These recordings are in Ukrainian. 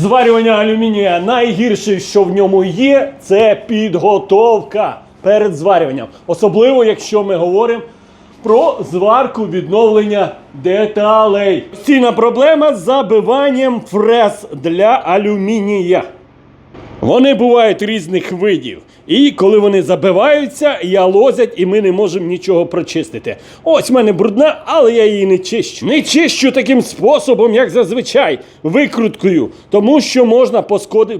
Зварювання алюмінія найгірше, що в ньому є, це підготовка перед зварюванням. Особливо, якщо ми говоримо про зварку відновлення деталей. Ціна проблема з забиванням фрез для алюмінія. Вони бувають різних видів. І коли вони забиваються, ялозять, і ми не можемо нічого прочистити. Ось в мене брудна, але я її не чищу. Не чищу таким способом, як зазвичай, викруткою, тому що можна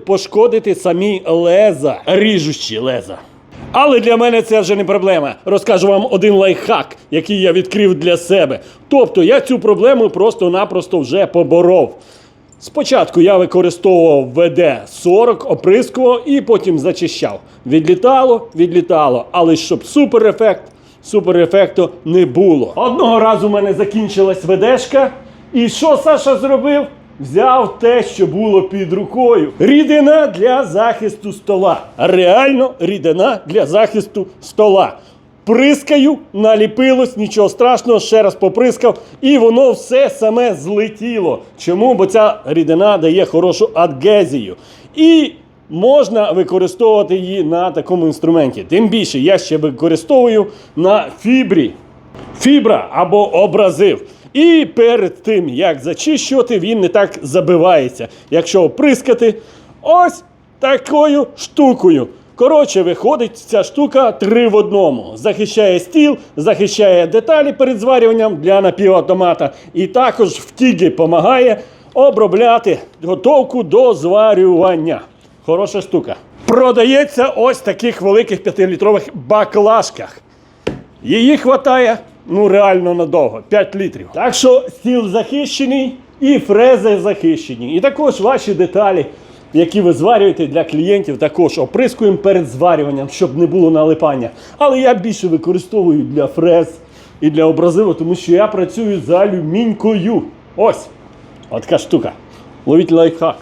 пошкодити самі леза, ріжучі леза. Але для мене це вже не проблема. Розкажу вам один лайфхак, який я відкрив для себе. Тобто я цю проблему просто-напросто вже поборов. Спочатку я використовував ВД-40, оприскував і потім зачищав. Відлітало, відлітало, але щоб суперефект, суперефекту не було. Одного разу в мене закінчилась ВДшка, і що Саша зробив? Взяв те, що було під рукою. Рідина для захисту стола. Реально рідина для захисту стола. Прискаю, наліпилось, нічого страшного, ще раз поприскав, і воно все саме злетіло. Чому? Бо ця рідина дає хорошу адгезію. І можна використовувати її на такому інструменті. Тим більше я ще використовую на фібрі. Фібра або образив. І перед тим, як зачищувати, він не так забивається. Якщо оприскати ось такою штукою. Коротше, виходить ця штука три в одному. Захищає стіл, захищає деталі перед зварюванням для напівавтомата. І також в тігі допомагає обробляти готовку до зварювання. Хороша штука. Продається ось в таких великих 5-літрових баклажках. Її хватає ну реально надовго 5 літрів. Так що стіл захищений і фрези захищені. І також ваші деталі, які ви зварюєте для клієнтів, також оприскуємо перед зварюванням, щоб не було налипання. Але я більше використовую для фрез і для образиву, тому що я працюю з алюмінькою. Ось. От така штука. Ловіть лайфхак.